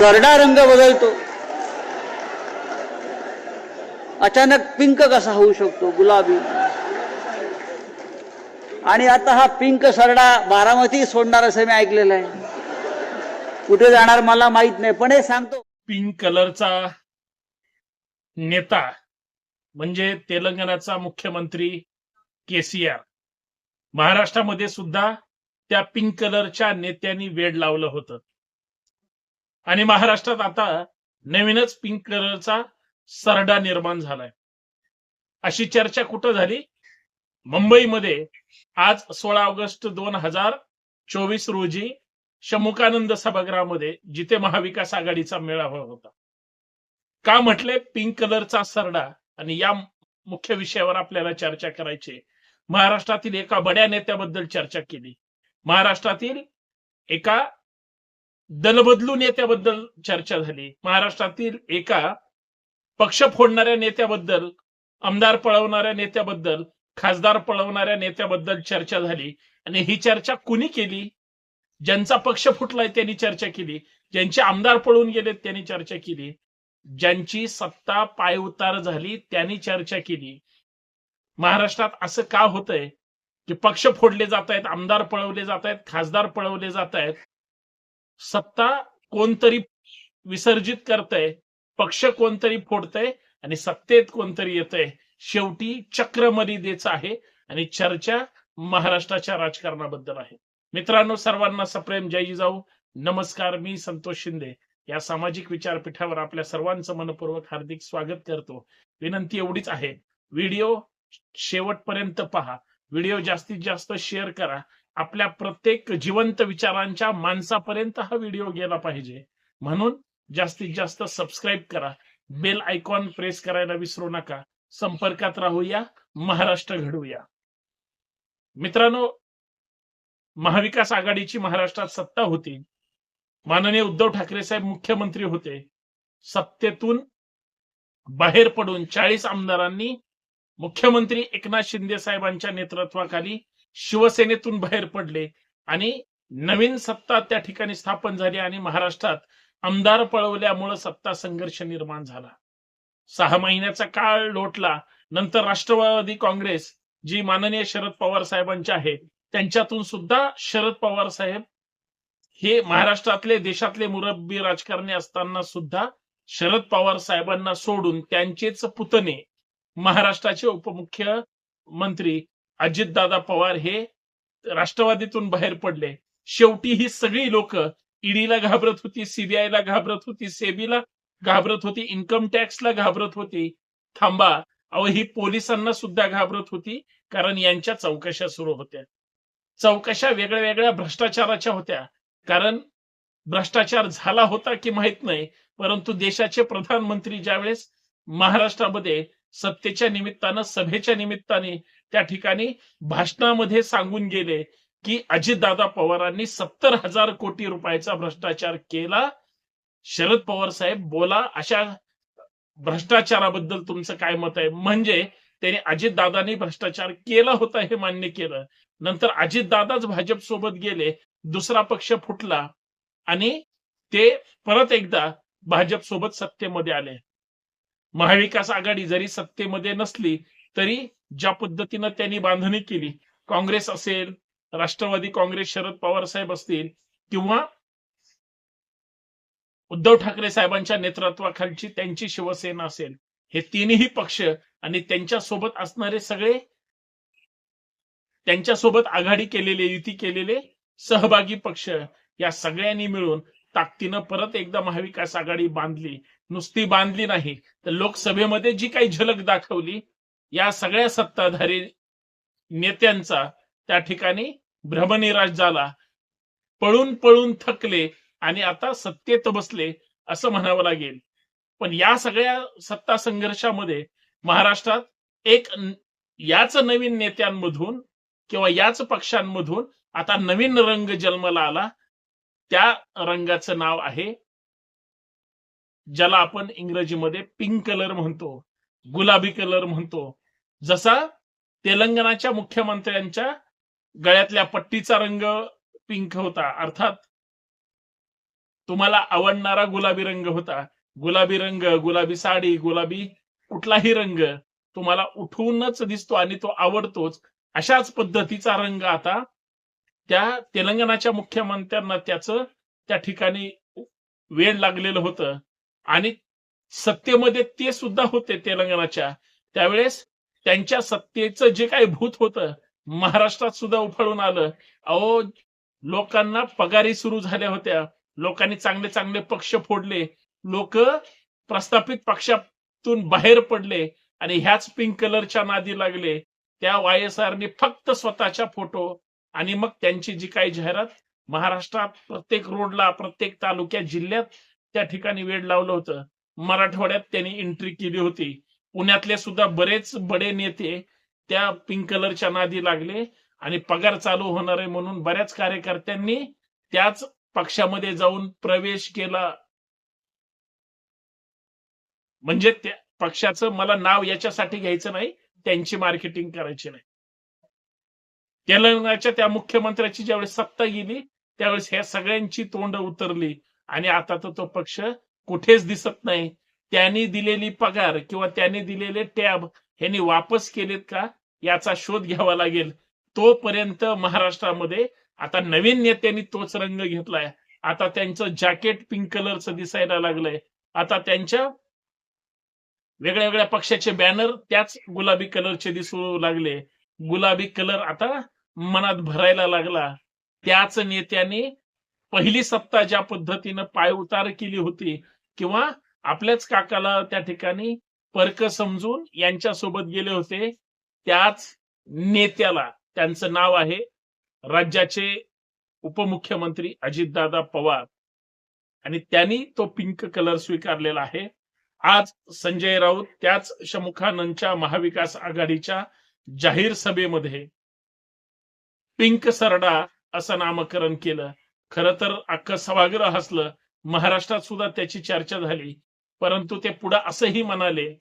सरडा रंग बदलतो. अचानक पिंक कसा होऊ शकतो? गुलाबी. आणि आता हा पिंक सरडा बारामती सोडणार असं मी ऐकलेलं आहे. कुठे जाणार मला माहीत नाही पण हे सांगतो. पिंक कलरचा नेता म्हणजे तेलंगणाचा मुख्यमंत्री केसीआर. महाराष्ट्रामध्ये सुद्धा त्या पिंक कलरच्या नेत्यांनी वेड लावलं होतं. आणि महाराष्ट्रात आता नवीनच पिंक कलरचा सरडा निर्माण झालाय. अशी चर्चा कुठं झाली? मुंबईमध्ये आज सोळा ऑगस्ट दोन हजार चोवीस रोजी शमुकानंद सभागृहामध्ये जिथे महाविकास आघाडीचा मेळावा होता. का म्हटले पिंक कलरचा सरडा? आणि या मुख्य विषयावर आपल्याला चर्चा करायची महाराष्ट्रातील एका बड्या नेत्याबद्दल चर्चा केली. महाराष्ट्रातील एका दलबदलू नेत्याबद्दल चर्चा झाली. महाराष्ट्रातील एका पक्ष फोडणाऱ्या नेत्याबद्दल आमदार पळवणाऱ्या नेत्याबद्दल खासदार पळवणाऱ्या नेत्याबद्दल चर्चा झाली. आणि ही चर्चा कुणी केली? ज्यांचा पक्ष फुटलाय त्यांनी चर्चा केली. ज्यांचे आमदार पळून गेलेत त्यांनी चर्चा केली. ज्यांची सत्ता पायउतार झाली त्यांनी चर्चा केली. महाराष्ट्रात असं का होतंय? की पक्ष फोडले जात आहेत आमदार पळवले जात आहेत खासदार पळवले जात आहेत सत्ता कोणतरी विसर्जित करतय पक्ष कोणतरी फोडतय आणि सत्तेत कोणतरी येतंय. शेवटी चक्र मर्यादेचं आहे आणि चर्चा महाराष्ट्राच्या राजकारणाबद्दल आहे. मित्रांनो सर्वांना सप्रेम जय जिजाऊ. नमस्कार मी संतोष शिंदे. या सामाजिक विचारपीठावर आपल्या सर्वांचं मनपूर्वक हार्दिक स्वागत करतो. विनंती एवढीच आहे. व्हिडिओ शेवटपर्यंत पहा. व्हिडिओ जास्तीत जास्त शेअर करा. आपल्या प्रत्येक जिवंत विचारांच्या माणसापर्यंत हा व्हिडिओ गेला पाहिजे. म्हणून जास्तीत जास्त सबस्क्राईब करा. बेल आयकॉन प्रेस करायला विसरू नका. संपर्कात राहूया. महाराष्ट्र घडवूया मित्रांनो महाविकास आघाडीची महाराष्ट्रात सत्ता होती. माननीय उद्धव ठाकरे साहेब मुख्यमंत्री होते. सत्तेतून बाहेर पडून चाळीस आमदारांनी मुख्यमंत्री एकनाथ शिंदे साहेबांच्या नेतृत्वाखाली शिवसेनेतून बाहेर पडले आणि नवीन सत्ता त्या ठिकाणी स्थापन झाली आणि महाराष्ट्रात आमदार पळवल्यामुळे सत्ता संघर्ष निर्माण झाला. सहा महिन्याचा काळ लोटला. नंतर राष्ट्रवादी काँग्रेस जी माननीय शरद पवार साहेबांची आहे त्यांच्यातून सुद्धा शरद पवार साहेब हे महाराष्ट्रातले देशातले मुरब्बी राजकारणी असताना सुद्धा शरद पवार साहेबांना सोडून त्यांचेच पुतणे महाराष्ट्राचे उपमुख्यमंत्री अजितदादा पवार हे राष्ट्रवादीतून बाहेर पडले. शेवटी ही सगळी लोक ईडीला घाबरत होती सीबीआयला घाबरत होती सेबीला घाबरत होती इन्कम टॅक्सला घाबरत होती. थांबा अहो ही पोलिसांना सुद्धा घाबरत होती कारण यांच्या चौकशा सुरू होत्या. चौकशा वेगळ्या वेगळ्या भ्रष्टाचाराच्या होत्या. कारण भ्रष्टाचार झाला होता की माहीत नाही परंतु देशाचे प्रधानमंत्री ज्यावेळेस महाराष्ट्रामध्ये सत्तेच्या निमित्तानं सभेच्या निमित्ताने त्या ठिकाणी भाषणामध्ये सांगून गेले की अजितदादा पवारांनी सत्तर हजार कोटी रुपयाचा भ्रष्टाचार केला. शरद पवार साहेब बोला अशा भ्रष्टाचाराबद्दल तुमचं काय मत आहे? म्हणजे त्याने अजितदादांनी भ्रष्टाचार केला होता हे मान्य केलं. नंतर अजितदादाच भाजप सोबत गेले दुसरा पक्ष फुटला आणि ते परत एकदा भाजप सोबत सत्तेमध्ये आले. महाविकास आघाडी जरी सत्तेमध्ये नसली तरी ज्या पद्धतीनं त्यांनी बांधणी केली काँग्रेस असेल राष्ट्रवादी काँग्रेस शरद पवार साहेब असतील किंवा उद्धव ठाकरे साहेबांच्या नेतृत्वाखालची त्यांची शिवसेना असेल हे तीनही पक्ष आणि त्यांच्यासोबत असणारे सगळे त्यांच्यासोबत आघाडी केलेले युती केलेले सहभागी पक्ष या सगळ्यांनी मिळून ताकदीनं परत एकदा महाविकास आघाडी बांधली. नुसती बांधली नाही तर लोकसभेमध्ये जी काही झलक दाखवली या सगळ्या सत्ताधारी नेत्यांचा त्या ठिकाणी भ्रमनिराश झाला. पळून पळून थकले आणि आता सत्तेत बसले असं म्हणावं लागेल. पण या सगळ्या सत्ता संघर्षामध्ये महाराष्ट्रात एक याच नवीन नेत्यांमधून किंवा याच पक्षांमधून आता नवीन रंग जन्माला आला. त्या रंगाचं नाव आहे ज्याला आपण इंग्रजीमध्ये पिंक कलर म्हणतो. गुलाबी कलर म्हणतो. जसा तेलंगणाच्या मुख्यमंत्र्यांच्या गळ्यातल्या पट्टीचा रंग पिंक होता. अर्थात तुम्हाला आवडणारा गुलाबी रंग होता. गुलाबी रंग गुलाबी साडी गुलाबी कुठलाही रंग तुम्हाला उठूनच दिसतो आणि तो आवडतोच. अशाच पद्धतीचा रंग आता त्या तेलंगणाच्या मुख्यमंत्र्यांना त्याचं त्या ठिकाणी वेळ लागलेलं होतं. आणि सत्तेमध्ये ते सुद्धा होते तेलंगणाच्या. त्यावेळेस त्यांच्या सत्तेचं जे काही भूत होतं महाराष्ट्रात सुद्धा उफाळून आलं. अहो लोकांना पगारी सुरू झाल्या होत्या. लोकांनी चांगले चांगले पक्ष फोडले. लोक प्रस्थापित पक्षातून बाहेर पडले आणि ह्याच पिंक कलरच्या नादी लागले. त्या वाय एस आरने फक्त स्वतःच्या फोटो आणि मग त्यांची जी काही जाहिरात महाराष्ट्रात प्रत्येक रोडला प्रत्येक तालुक्यात जिल्ह्यात त्या ठिकाणी वेळ लावलं होतं. मराठवाड्यात त्यांनी एंट्री केली होती. पुण्यातले सुद्धा बरेच बडे नेते त्या पिंक कलरच्या नादी लागले आणि पगार चालू होणार आहे म्हणून बऱ्याच कार्यकर्त्यांनी त्याच पक्षामध्ये जाऊन प्रवेश केला. म्हणजे त्या पक्षाचं मला नाव याच्यासाठी घ्यायचं नाही त्यांची मार्केटिंग करायची नाही. तेलंगणाच्या त्या मुख्यमंत्र्याची ज्यावेळेस सत्ता गेली त्यावेळेस ह्या सगळ्यांची तोंड उतरली आणि आता तर तो पक्ष कुठेच दिसत नाही. त्यांनी दिलेली पगार किंवा त्यांनी दिलेले टॅब ह्यांनी वापस केलेत का? याचा शोध घ्यावा लागेल. तोपर्यंत महाराष्ट्रामध्ये आता नवीन नेत्यांनी तोच रंग घेतलाय. आता त्यांचं जॅकेट पिंक कलरचं दिसायला लागलंय. आता त्यांच्या वेगळ्या वेगळ्या पक्षाचे बॅनर त्याच गुलाबी कलरचे दिसू लागले. गुलाबी कलर आता मनात भरायला लागला. त्याच नेत्याने पहिली सत्ता ज्या पद्धतीनं पाय उतार केली होती किंवा आपल्याच काकाला त्या ठिकाणी परक समजून यांच्यासोबत गेले होते त्याच नेत्याला त्यांचं नाव आहे राज्याचे उपमुख्यमंत्री अजितदादा पवार. आणि त्यांनी तो पिंक कलर स्वीकारलेला आहे. आज संजय राऊत त्याच शमुखानंदच्या महाविकास आघाडीच्या जाहीर सभेमध्ये पिंक सरडा असं नामकरण केलं. खर तर अख्खं सभागृह हसलं. महाराष्ट्रात सुद्धा त्याची चर्चा झाली. परंतु ते पुढे असंही म्हणाले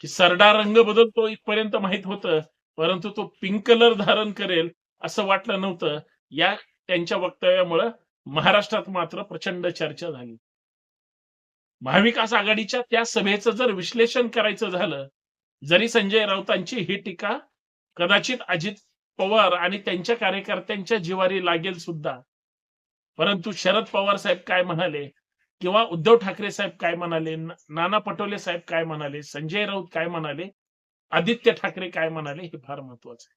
की सरडा रंग बदलतो इथपर्यंत माहीत होतं परंतु तो पिंक कलर धारण करेल असं वाटलं नव्हतं. या त्यांच्या वक्तव्यामुळं महाराष्ट्रात मात्र प्रचंड चर्चा झाली. महाविकास आघाडीच्या त्या सभेचं जर विश्लेषण करायचं झालं जरी संजय राऊतांची ही टीका कदाचित अजित पवार आणि त्यांच्या कार्यकर्त्यांच्या जिवारी लागेल सुद्धा परंतु शरद पवार साहेब काय म्हणाले? किंवा उद्धव ठाकरे साहेब काय म्हणाले? नाना पटोले साहेब काय म्हणाले? संजय राऊत काय म्हणाले? आदित्य ठाकरे काय म्हणाले? हे फार महत्वाचं आहे.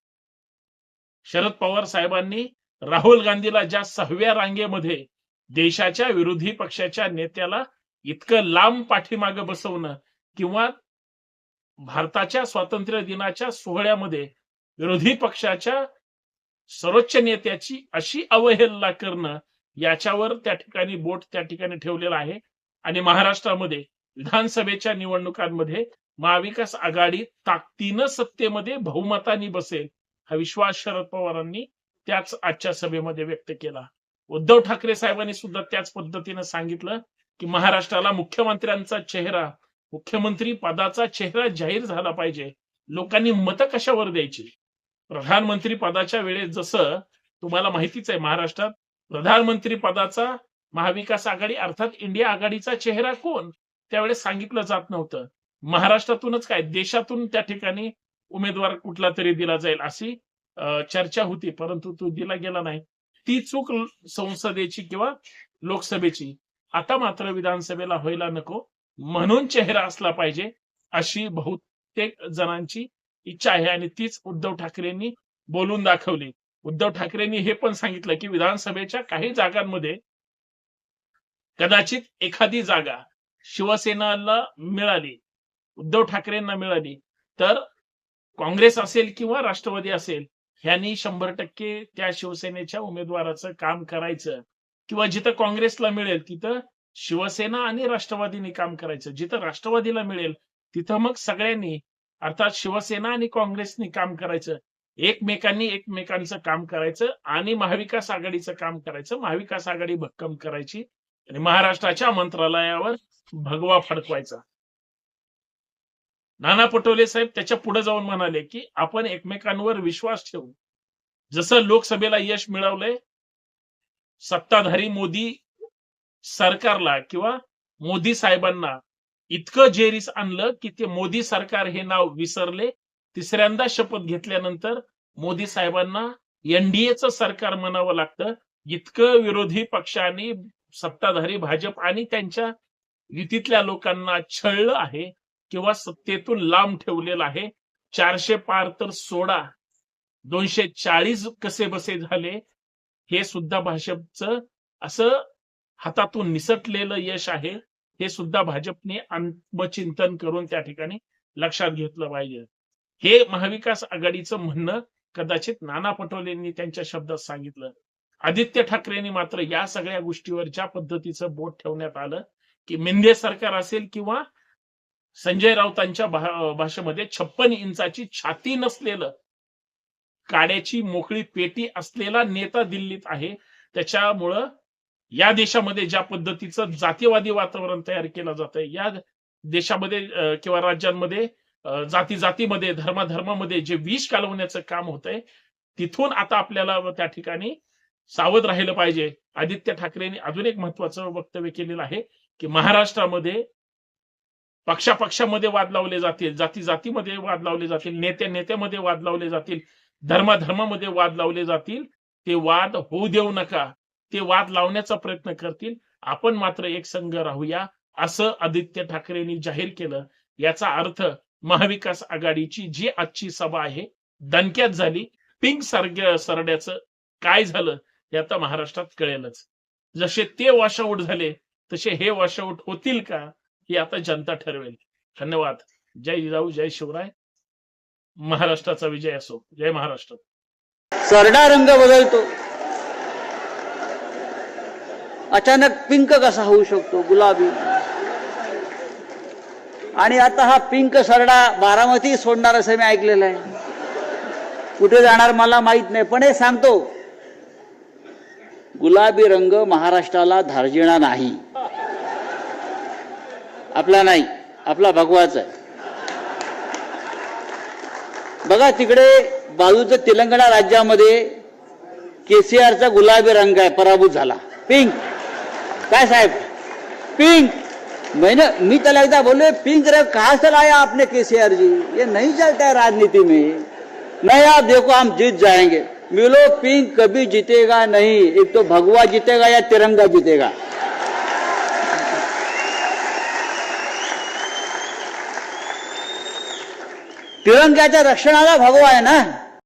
शरद पवार साहेबांनी राहुल गांधीला ज्या सहाव्या रांगेमध्ये देशाच्या विरोधी पक्षाच्या नेत्याला इतकं लांब पाठीमागं बसवणं किंवा भारताच्या स्वातंत्र्य दिनाच्या सोहळ्यामध्ये विरोधी पक्षाच्या सर्वोच्च नेत्याची अशी अवहेलना करणं याच्यावर त्या ठिकाणी बोट त्या ठिकाणी ठेवलेला आहे. आणि महाराष्ट्रामध्ये विधानसभेच्या निवडणुकांमध्ये महाविकास आघाडी ताकदीनं सत्तेमध्ये बहुमतानी बसेल हा विश्वास शरद पवारांनी त्याच आजच्या सभेमध्ये व्यक्त केला. उद्धव ठाकरे साहेबांनी सुद्धा त्याच पद्धतीनं सांगितलं की महाराष्ट्राला मुख्यमंत्र्यांचा चेहरा मुख्यमंत्री पदाचा चेहरा जाहीर झाला पाहिजे. लोकांनी मतं कशावर द्यायची? प्रधानमंत्री पदाच्या वेळेस जसं तुम्हाला माहितीच आहे महाराष्ट्रात प्रधानमंत्री पदाचा महाविकास आघाडी अर्थात इंडिया आघाडीचा चेहरा कोण? त्यावेळेस सांगितलं जात नव्हतं. महाराष्ट्रातूनच काय? देशातून त्या ठिकाणी उमेदवार कुठला तरी दिला जाईल अशी चर्चा होती परंतु तो दिला गेला नाही. ती चूक संसदेची किंवा लोकसभेची. आता मात्र विधानसभेला व्हायला नको. म्हणून चेहरा असला पाहिजे अशी बहुतेक जणांची इच्छा आहे आणि तीच उद्धव ठाकरेंनी बोलून दाखवली. उद्धव ठाकरेंनी हे पण सांगितलं की विधानसभेच्या काही जागांमध्ये कदाचित एखादी जागा शिवसेनाला मिळाली उद्धव ठाकरेंना मिळाली तर काँग्रेस असेल किंवा राष्ट्रवादी असेल ह्यांनी शंभर टक्के त्या शिवसेनेच्या उमेदवाराचं काम करायचं. किंवा जिथं काँग्रेसला मिळेल तिथं शिवसेना आणि राष्ट्रवादीने काम करायचं. जिथं राष्ट्रवादीला मिळेल तिथं मग सगळ्यांनी अर्थात शिवसेना आणि काँग्रेसनी काम करायचं. एकमेकांनी एकमेकांचं काम करायचं आणि महाविकास आघाडीचं काम करायचं. महाविकास आघाडी भक्कम करायची आणि महाराष्ट्राच्या मंत्रालयावर भगवा फडकवायचा. नाना पटोले साहेब त्याच्या पुढे जाऊन म्हणाले की आपण एकमेकांवर विश्वास ठेवू. जसं लोकसभेला यश मिळवलंय सत्ताधारी मोदी सरकारला किंवा मोदी साहेबांना इतकं जेरीस आणलं की ते मोदी सरकार हे नाव विसरले तिसऱ्यांदा शपथ घेतल्यानंतर मोदी साहेबांना एनडीएचं सरकार म्हणावं लागतं. इतकं विरोधी पक्षांनी सत्ताधारी भाजप आणि त्यांच्या युतीतल्या लोकांना छळलं आहे किंवा सत्तेतून लांब ठेवलेलं आहे. चारशे पार तर सोडा. दोनशे चाळीस कसे बसे झाले. हे सुद्धा भाजपचं असं हातातून निसटलेलं यश आहे. हे सुद्धा भाजपने आत्मचिंतन करून त्या ठिकाणी लक्षात घेतलं पाहिजे. हे महाविकास आघाडीचं म्हणणं कदाचित नाना पटोलेंनी त्यांच्या शब्दात सांगितलं. आदित्य ठाकरेंनी मात्र या सगळ्या गोष्टीवर ज्या पद्धतीचं बोट ठेवण्यात आलं की मिंदे सरकार असेल किंवा संजय राऊतांच्या भाषेमध्ये छप्पन इंचाची छाती नसलेलं काड्याची मोकळी पेटी असलेला नेता दिल्लीत आहे त्याच्यामुळं या देशामध्ये ज्या पद्धतीचं जातीवादी वातावरण तयार केलं जात आहे या देशामध्ये किंवा राज्यांमध्ये जाती जातीमध्ये धर्माधर्मामध्ये जे विष कालवण्याचं काम होत आहे तिथून आता आपल्याला त्या ठिकाणी सावध राहिलं पाहिजे. आदित्य ठाकरेंनी अजून एक महत्वाचं वक्तव्य केलेलं आहे की महाराष्ट्रामध्ये पक्षापक्षामध्ये वाद लावले जातील जाती जातीमध्ये वाद लावले जातील नेत्या नेत्यामध्ये वाद लावले जातील धर्माधर्मामध्ये वाद लावले जातील ते वाद होऊ देऊ नका. ते वाद लावण्याचा प्रयत्न करतील. आपण मात्र एक संघ राहूया असं आदित्य ठाकरेंनी जाहीर केलं. याचा अर्थ महाविकास आघाडीची जी आजची सभा आहे दणक्यात झाली. पिंक सारख्या सरड्याचं काय झालं हे आता महाराष्ट्रात कळेलच. जसे ते वॉशआउट झाले तसे हे वॉशआउट होतील का हे आता जनता ठरवेल. धन्यवाद. जय जिजाऊ जय शिवराय. महाराष्ट्राचा विजय असो. जय महाराष्ट्र. सरडा रंग बदलतो. अचानक पिंक कसा होऊ शकतो? गुलाबी. आणि आता हा पिंक सरडा बारामती सोडणार असं मी ऐकलेलं आहे. कुठे जाणार मला माहीत नाही पण हे सांगतो. गुलाबी रंग महाराष्ट्राला धार्जिणा नाही. आपला नाही आपला भगवाच आहे. बघा तिकडे बाजूचं तेलंगणा राज्यामध्ये केसीआरचा गुलाबी रंग आहे पराभूत झाला. पिंक. काय साहेब? पिंक. मैंने मी त्याला एकदा बोले, पिंक रंग कहा से लाया आपने केसीआर जी? ये नहीं चलता है राजनीति में। नहीं आप देखो, हम जीत जाएँगे। मिलो, पिंक कभी जीतेगा नहीं। एक तो भगवा जीतेगा या तिरंगा जीतेगा? तिरंग्याच्या रक्षणाला भगवा आहे ना?